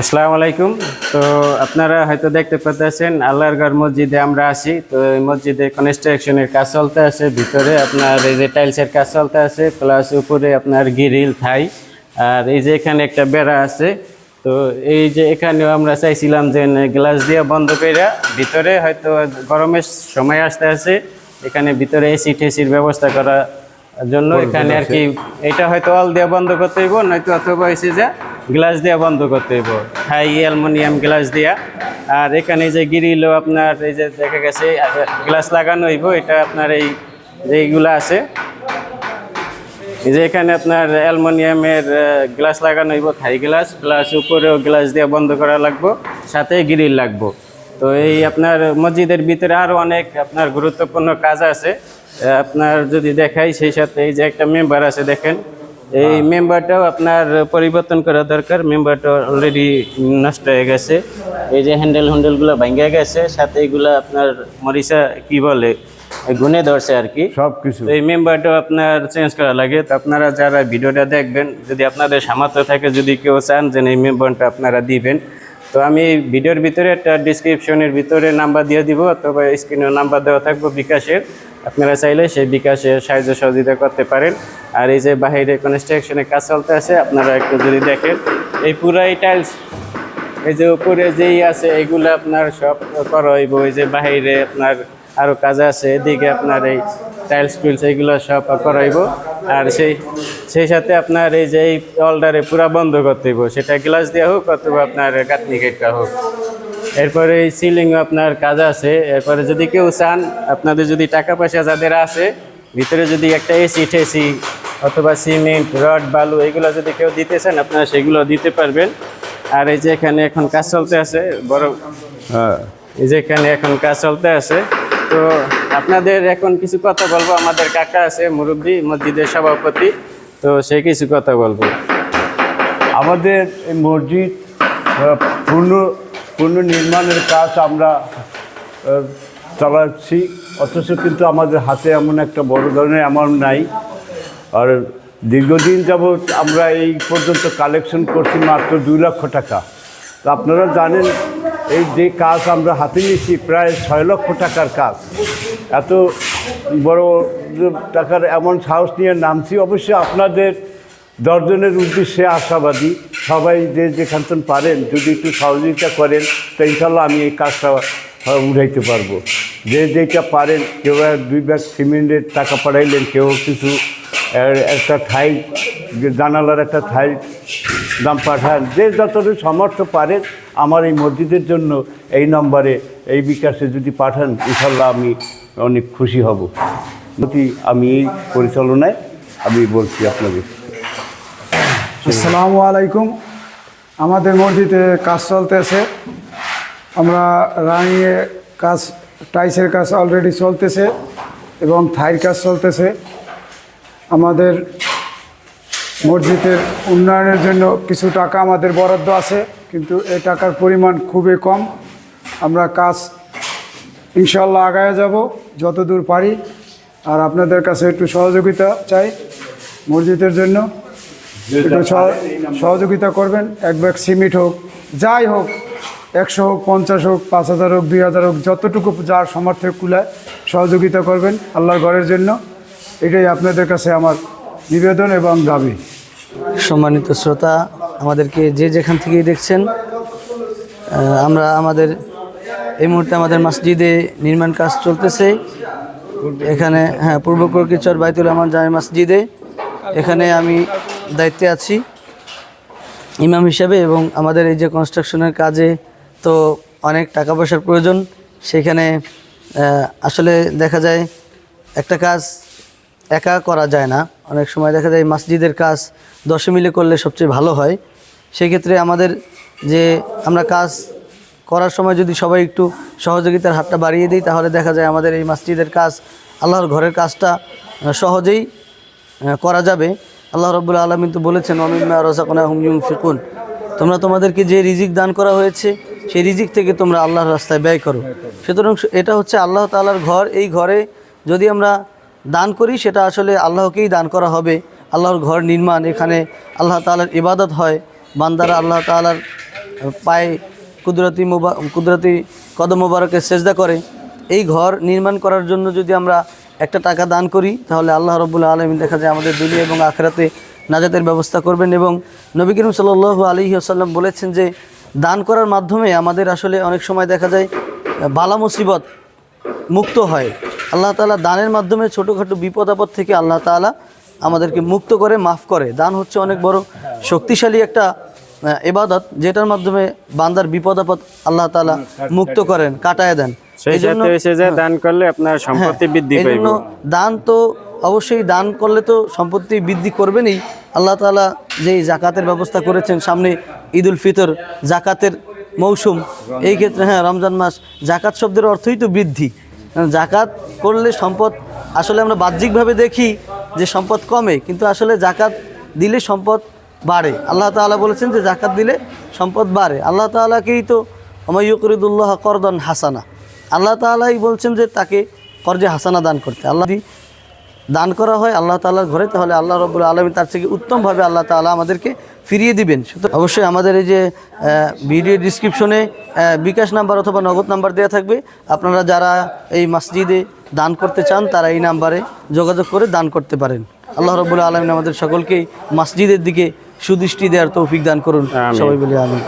আসসালামু আলাইকুম। তো আপনারা হয়তো দেখতে পাচ্ছেন আল্লাহর ঘর মসজিদে আমরা আছি। তো এই মসজিদে কনস্ট্রাকশনের কাজ চলতে আছে। ভিতরে আপনার এই যে টাইলসের কাজ চলতে আছে প্লাস উপরে আপনার গিরিল থাই। আর এই যে এখানে একটা বেড়া আছে। তো এই যে এখানেও আমরা চাইছিলাম যে গ্লাস দিয়ে বন্ধ করে ভিতরে হয়তো গরমের সময় আসতে আছে। এখানে ভিতরে এসি টেসির ব্যবস্থা করা জন্য এখানে আর কি। এটা হয়তো অল দিয়ে বন্ধ করতে হইব নয়তো অথবা এসে যে গ্লাস দিয়ে বন্ধ করতে হইব। হাই অ্যালমোনিয়াম গ্লাস দিয়া। আর এখানে যে গিরিলও আপনার এই যে দেখা গেছে, গ্লাস লাগানো হইব, এটা আপনার এই যে এইগুলো আছে। যে এখানে আপনার অ্যালমোনিয়ামের গ্লাস লাগানো হইব, থাই গ্লাস, প্লাস উপরেও গ্লাস দিয়ে বন্ধ করা লাগবো, সাথে গ্রিল লাগবো। তো এই আপনার মসজিদের ভিতরে আরও অনেক আপনার গুরুত্বপূর্ণ কাজ আছে। আপনার যদি দেখাই, সেই সাথে এই যে একটা মেম্বার আছে, দেখেন। এই মেম্বারটাও আপনার পরিবর্তন করা দরকার মেম্বারটা অলরেডি নষ্ট হয়ে গেছে। এই যে হ্যান্ডেল হ্যান্ডেলগুলো ভেঙে গেছে সাথে এগুলো আপনার মরিচা কি বলে গুনে ধরছে আর কি। সব কিছু এই মেম্বারটাও আপনার চেঞ্জ করা লাগে। তো আপনারা যারা ভিডিওটা দেখবেন যদি আপনাদের সামর্থ্য থাকে যদি কেউ চান যে এই মেম্বারটা আপনারা দিবেন তো আমি ভিডিওর ভিতরে একটা ডিসক্রিপশনের ভিতরে নাম্বার দিয়ে দিব অথবা স্ক্রিনেও নাম্বার দেওয়া থাকব বিকাশের। আপনারা চাইলে সেই বিকাশে সাহায্য সহযোগিতা করতে পারেন। আর এই যে বাহিরে কনস্ট্রাকশনের কাজ চলতে আছে, আপনারা একটু যদি দেখেন, এই পুরাই টাইলস এই যে উপরে যেই আছে, এগুলো আপনার সব করা হইব। এই যে বাহিরে আপনার আরও কাজ আছে, এদিকে আপনার এই টাইলস টুইলস এগুলো সব করাইব আর সেই সেই সাথে আপনার এই যে এই অলডারে পুরা বন্ধ করতে হইব। সেটা গ্লাস দেওয়া হোক অথবা আপনার গাঁথনি কেটটা হোক। এরপরে এই সিলিং আপনার কাজ আছে। এরপরে যদি কেউ চান আপনাদের যদি টাকা পয়সা যাদের আছে ভিতরে যদি একটা এসি ঠেসি অথবা সিমেন্ট রড বালু এগুলো যদি কেউ দিতে চান আপনারা সেগুলো দিতে পারবেন। আর এই যে এখানে এখন কাজ চলতে আছে বড় হ্যাঁ। এই যে এখানে এখন কাজ চলতে আছে। তো আপনাদের এখন কিছু কথা বলব। আমাদের কাকা আছে মুরব্বী মসজিদের সভাপতি। তো সে কিছু কথা বলব। আমাদের এই মসজিদ পূর্ণ পূর্ণ নির্মাণের কাজ আমরা চালাচ্ছি। অথচ কিন্তু আমাদের হাতে এমন একটা বড় ধরনের অ্যামাউন্ট নাই। আর দীর্ঘদিন যাবৎ আমরা এই পর্যন্ত কালেকশন করছি মাত্র দুই লক্ষ টাকা। তো আপনারা জানেন, এই যে কাজ আমরা হাতে নিয়েছি প্রায় ছয় লক্ষ টাকার কাজ। এত বড় টাকার এমন সাহস নিয়ে নামছি, অবশ্যই আপনাদের দর্জনের উদ্দেশ্যে আশাবাদী। সবাই যে যেখান পারেন, যদি একটু সহযোগিতা করেন, তো ইনশাল্লাহ আমি এই কাজটা উঠাইতে পারব। যে যেটা পারেন, কেউ দুই ব্যাগ সিমেন্টের টাকা পাঠাইলেন, কেউ কিছু একটা ঠাই জানালার একটা ঠাই দাম পাঠান, যে যতটুকু সামর্থ্য পারেন, আমার এই মসজিদের জন্য এই নম্বরে, এই বিকাশে যদি পাঠান, ইনশাল্লাহ আমি অনেক খুশি হব। আমি এই পরিচালনায় আমি বলছি আপনাদের। আসসালামু আলাইকুম। আমাদের মসজিদে কাজ চলতেছে। আমরা রানিয়ে কাজ, টাইসের কাজ অলরেডি চলতেছে এবং থাইর কাজ চলতেছে। আমাদের মসজিদের উন্নয়নের জন্য কিছু টাকা আমাদের বরাদ্দ আছে, কিন্তু এই টাকার পরিমাণ খুবই কম। আমরা কাজ ইনশাল্লাহ আগায় যাব যতদূর পারি। আর আপনাদের কাছে একটু সহযোগিতা চাই মসজিদের জন্য। একটু সহ- সহযোগিতা করবেন এক ব্যাগ সিমেন্ট হোক যাই হোক একশো হোক পঞ্চাশ হোক পাঁচ হাজার হোক দুই হাজার হোক যতটুকু যার সামর্থ্যে কুলায় সহযোগিতা করবেন আল্লাহর ঘরের জন্য। এটাই আপনাদের কাছে আমার নিবেদন এবং দাবি। সম্মানিত শ্রোতা আমাদেরকে যে যেখান থেকেই দেখছেন আমরা আমাদের এই মুহূর্তে আমাদের মসজিদে নির্মাণ কাজ চলতেছে। এখানে হ্যাঁ পূর্ব কর্কিচর বাইতুল রহমান জামে মসজিদে। এখানে আমি দায়িত্বে আছি। ইমাম হিসাবে এবং আমাদের এই যে কনস্ট্রাকশনের কাজে তো অনেক টাকা পয়সার প্রয়োজন, সেখানে আসলে দেখা যায় একটা কাজ একা করা যায় না। অনেক সময় দেখা যায় মসজিদের কাজ দশে মিলে করলে সবচেয়ে ভালো হয়। সেক্ষেত্রে আমাদের যে আমরা কাজ করার সময় যদি সবাই একটু সহযোগিতার হাতটা বাড়িয়ে দিই, তাহলে দেখা যায় আমাদের এই মসজিদের কাজ, আল্লাহর ঘরের কাজটা সহজেই করা যাবে। আল্লাহ রব্বুল আলমিন তো বলেছেন অমিম্মা রসাকনা হুমইউম ফিকুন তোমরা তোমাদেরকে যে রিজিক দান করা হয়েছে, সেই রিজিক থেকে তোমরা আল্লাহর রাস্তায় ব্যয় করো। সুতরাং এটা হচ্ছে আল্লাহ তাআলার ঘর। এই ঘরে যদি আমরা দান করি, সেটা আসলে আল্লাহকেই দান করা হবে। আল্লাহর ঘর নির্মাণ, এখানে আল্লাহ তাআলার ইবাদত হয়। বান্দারা আল্লাহ তালার পায়ে কুদরতি মোবা, কুদরতি কদম মোবারকে সেজদা করে। এই ঘর নির্মাণ করার জন্য যদি আমরা একটা টাকা দান করি তাহলে আল্লাহ রবুল্লা আলমী দেখা যায় আমাদের দুনিয়া এবং আখেরাতে নাজাতের ব্যবস্থা করবেন এবং নবী করিম সাল আলী আসাল্লাম বলেছেন যে দান করার মাধ্যমে আমাদের আসলে অনেক সময় দেখা যায় বালা মুসিবত মুক্ত হয়। আল্লাহ তাআলা দানের মাধ্যমে ছোটোখাটো বিপদ আপদ থেকে আল্লাহ তাআলা আমাদেরকে মুক্ত করে মাফ করে। দান হচ্ছে অনেক বড় শক্তিশালী একটা এবাদত যেটার মাধ্যমে বান্দার বিপদ আপদ আল্লাহ তাআলা মুক্ত করেন কাটায় দেন। সেই সাথে এসে যে দান করলে আপনার সম্পত্তি বৃদ্ধি এই পাইব। জন্য দান তো অবশ্যই দান করলে তো সম্পত্তি বৃদ্ধি করবেনই। আল্লাহ তাআলা যেই জাকাতের ব্যবস্থা করেছেন সামনে ঈদুল ফিতর জাকাতের মৌসুম এই ক্ষেত্রে হ্যাঁ রমজান মাস জাকাত শব্দের অর্থই তো বৃদ্ধি। জাকাত করলে সম্পদ আসলে আমরা বাহ্যিকভাবে দেখি যে সম্পদ কমে কিন্তু আসলে জাকাত দিলে সম্পদ বাড়ে। আল্লাহ তাআলা বলেছেন যে জাকাত দিলে সম্পদ বাড়ে। আল্লাহ তাআলাকেই তো আমাইয়করিদুল্লাহ করদন হাসানা। আল্লাহ তাআলাই বলছেন যে তাকে কর্জে হাসানা দান করতে। আল্লাহ দান করা হয় আল্লাহ তাআলার ঘরে তাহলে আল্লাহ রব্বুল আলমী তার থেকে উত্তমভাবে আল্লাহ তাআলা আমাদেরকে ফিরিয়ে দিবেন। অবশ্যই আমাদের এই যে ভিডিও ডিসক্রিপশনে বিকাশ নাম্বার অথবা নগদ নাম্বার দেওয়া থাকবে। আপনারা যারা এই মসজিদে দান করতে চান তারা এই নাম্বারে যোগাযোগ করে দান করতে পারেন। আল্লাহ রব্বুল আলমিন আমাদের সকলকেই মসজিদের দিকে সুদৃষ্টি দেওয়ার তৌফিক দান করুন। সবাই বলে আমি